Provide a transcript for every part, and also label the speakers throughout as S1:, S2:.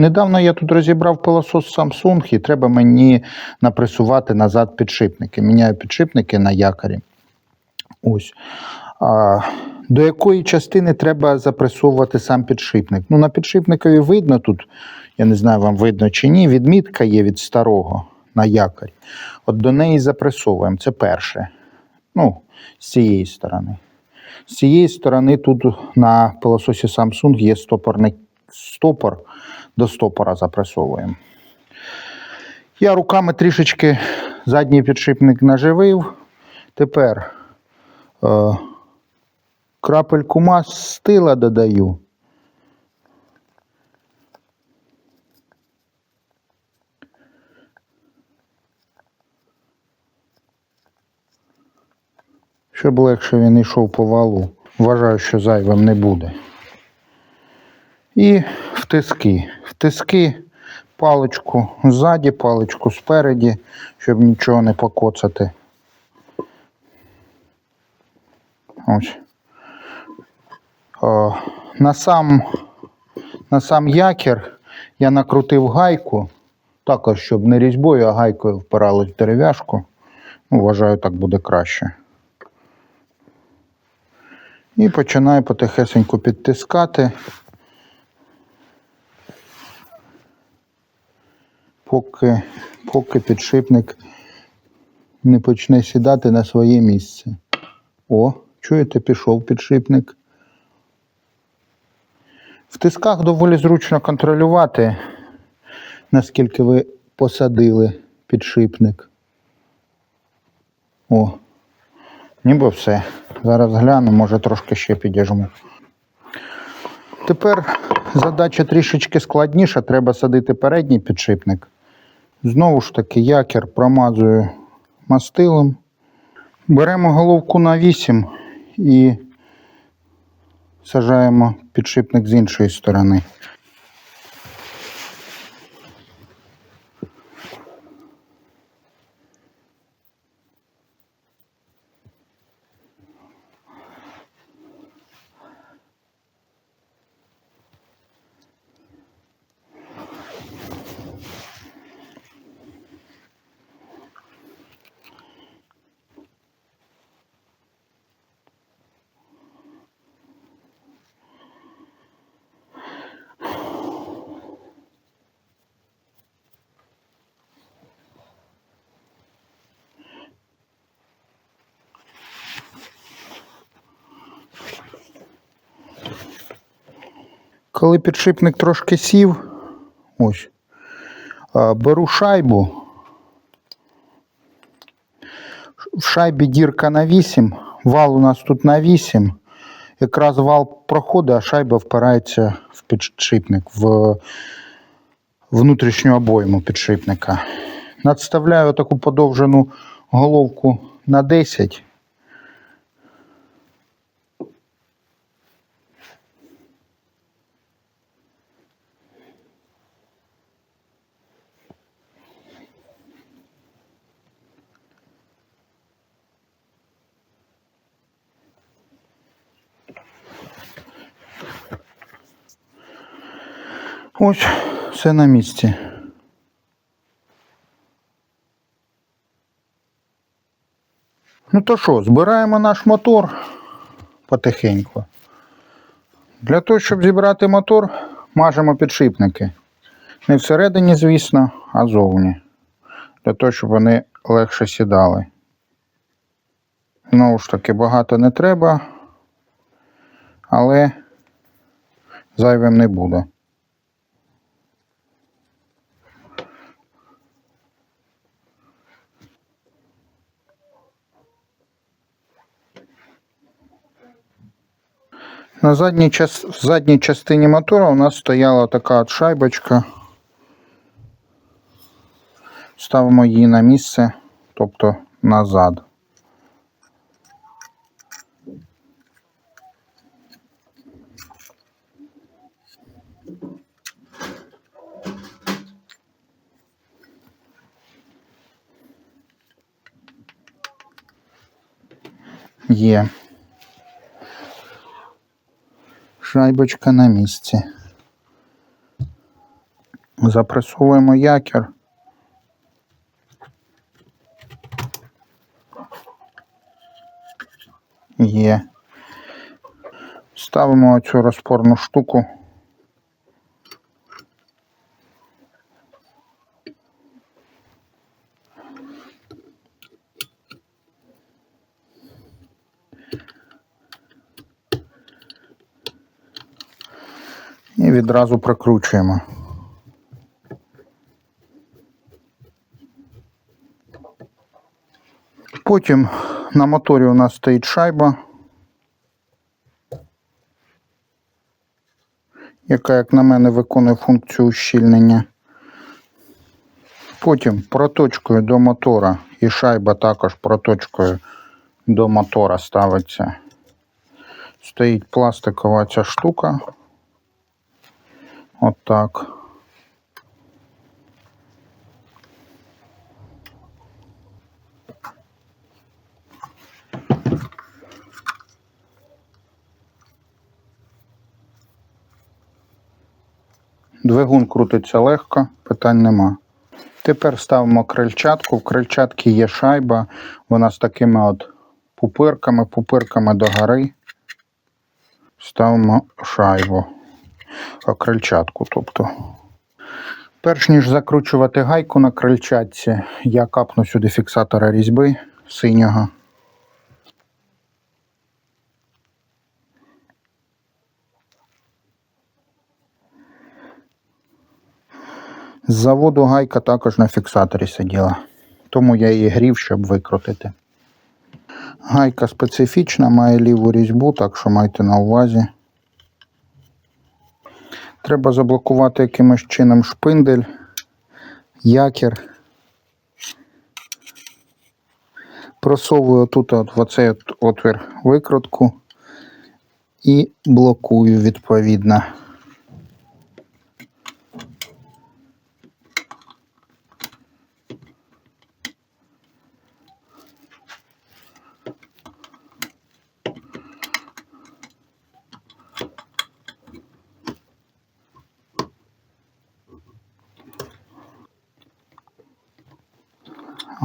S1: Недавно я тут розібрав пилосос Samsung і треба мені напресувати назад підшипники. Міняю підшипники на якорі. Ось. А, до якої частини треба запресовувати сам підшипник? Ну, на підшипникові видно тут, я не знаю, вам видно чи ні, відмітка є від старого на якорі. От до неї запресовуємо. Це перше. Ну, з цієї сторони. З цієї сторони тут на пилососі Samsung є стопорний стопор, до стопора запресовуємо. Я руками трішечки задній підшипник наживив. Тепер е, крапельку мастила додаю. Щоб легше він йшов по валу. Вважаю, що зайвим не буде. І в тиски. В тиски паличку ззаді, паличку спереді, щоб нічого не покоцати. Ось. О, на, сам, на сам якір я накрутив гайку, також, щоб не різьбою, а гайкою впиралась в дерев'яшку. Ну, вважаю, так буде краще. І починаю потихесеньку підтискати. Поки, поки підшипник не почне сідати на своє місце. О, чуєте, пішов підшипник. В тисках доволі зручно контролювати, наскільки ви посадили підшипник. О, ніби все. Зараз гляну, може трошки ще підіжму. Тепер задача трішечки складніша. Треба садити передній підшипник. Знову ж таки, якір промазую мастилом. Беремо головку на 8 і сажаємо підшипник з іншої сторони. Коли підшипник трошки сів, ось, беру шайбу. В шайбі дірка на 8, вал у нас тут на 8. Якраз вал проходить, а шайба впирається в підшипник, в внутрішню обойму підшипника. Надставляю таку подовжену головку на 10. Ось, все на місці. Ну то що, збираємо наш мотор потихеньку. Для того, щоб зібрати мотор, мажемо підшипники. Не всередині, звісно, а зовні. Для того, щоб вони легше сідали. Знову ж таки, багато не треба, але зайвим не буде. На задній, час... в задній частині мотора у нас стояла така от шайбочка. Ставимо її на місце, тобто назад. Є. Шайбочка на місці. Запресовуємо якір. Є. Ставимо цю розпорну штуку. Відразу прикручуємо. Потім на моторі у нас стоїть шайба, яка, як на мене, виконує функцію ущільнення. Потім проточкою до мотора, і шайба також проточкою до мотора ставиться. Стоїть пластикова ця штука. Отак. Двигун крутиться легко, питань нема. Тепер ставимо крильчатку. В крильчатці є шайба, вона з такими от пупирками, пупирками догори. Ставимо шайбу. Крильчатку, тобто. Перш ніж закручувати гайку на крильчатці, я капну сюди фіксатора різьби синього. З заводу гайка також на фіксаторі сиділа, тому я її грів, щоб викрутити. Гайка специфічна, має ліву різьбу, так що майте на увазі. Треба заблокувати якимось чином шпиндель, якір. Просовую тут от в оцей от отвір викрутку і блокую відповідно.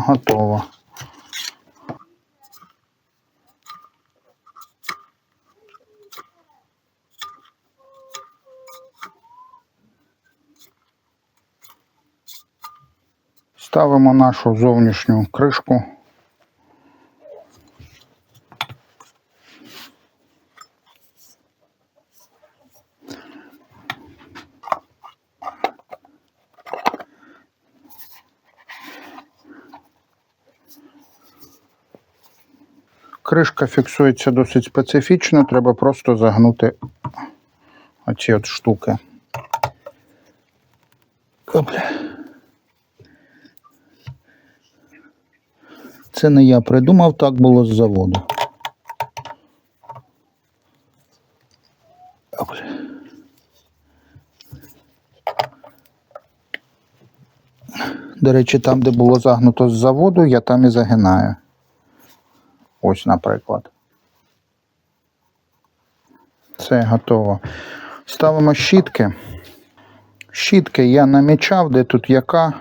S1: Готово. Ставимо нашу зовнішню кришку. Кришка фіксується досить специфічно, треба просто загнути оці от штуки. Це не я придумав, так було з заводу. До речі, там, де було загнуто з заводу, я там і загинаю. Ось, наприклад. Це готово. Ставимо щітки. Щітки я намічав, де тут яка.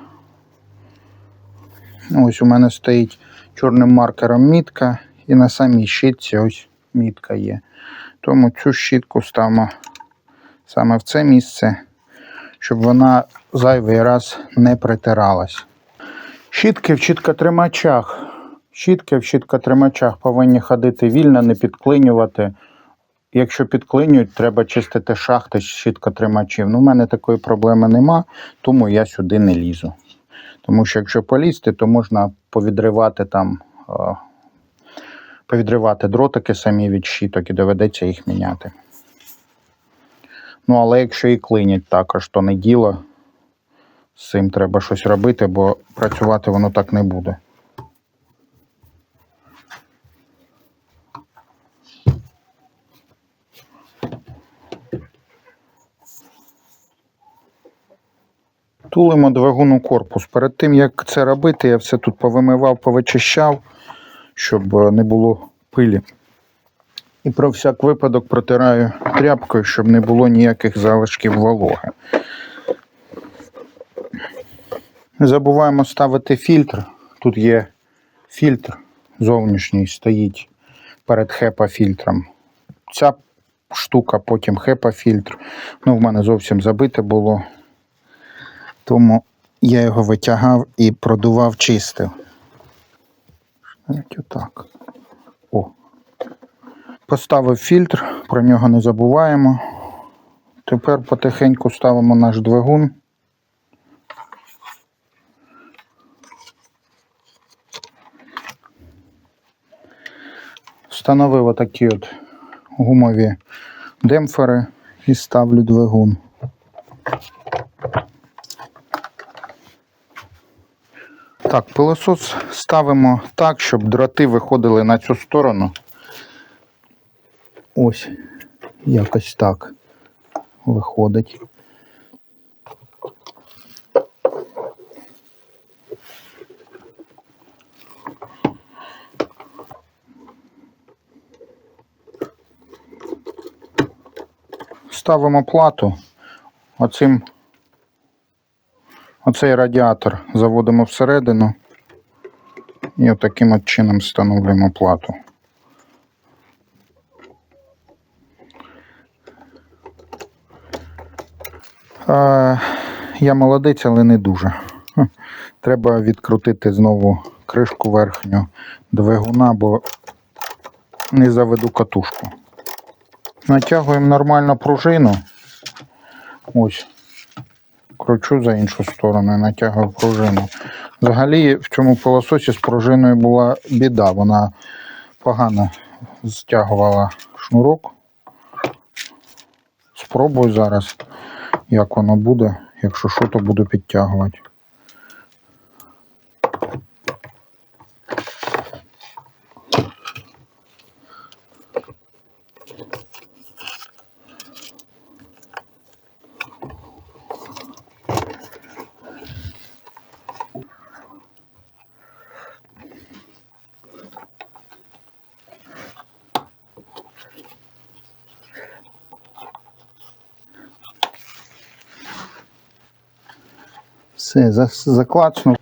S1: Ось у мене стоїть чорним маркером мітка, і на самій щітці ось мітка є. Тому цю щітку ставимо саме в це місце, щоб вона зайвий раз не притиралась. Щітки в щіткотримачах. Щітки в щіткотримачах повинні ходити вільно, не підклинювати. Якщо підклинюють, треба чистити шахти щіткотримачів. Ну, у мене такої проблеми нема, тому я сюди не лізу. Тому що якщо полізти, то можна повідривати там, е, повідривати дротики самі від щіток і доведеться їх міняти. Ну, але якщо і клинять також, то не діло. З цим треба щось робити, бо працювати воно так не буде. Тулимо двигун у корпус. Перед тим, як це робити, я все тут повимивав, повичищав, щоб е, не було пилі. І про всяк випадок протираю тряпкою, щоб не було ніяких залишків вологи. Не забуваємо ставити фільтр. Тут є фільтр зовнішній, стоїть перед хепа-фільтром. Ця штука, потім хепа-фільтр. Ну, в мене зовсім забите було. Тому я його витягав і продував, чистив. Навіть отак. О. Поставив фільтр, про нього не забуваємо. Тепер потихеньку ставимо наш двигун. Встановив отакі от гумові демпфери і ставлю двигун. Так, пилосос ставимо так, щоб дроти виходили на цю сторону. Ось, якось так виходить. Ставимо плату. Оцим оцей радіатор заводимо всередину і отаким от чином встановлюємо плату. Я молодець, але не дуже. Треба відкрутити знову кришку верхню двигуна, бо не заведу катушку. Натягуємо нормально пружину. Ось. Кручу за іншу сторону і натягую пружину. Взагалі в цьому пилососі з пружиною була біда. Вона погано стягувала шнурок. Спробую зараз, як воно буде. Якщо що, то буду підтягувати. Все, за- заклацнув.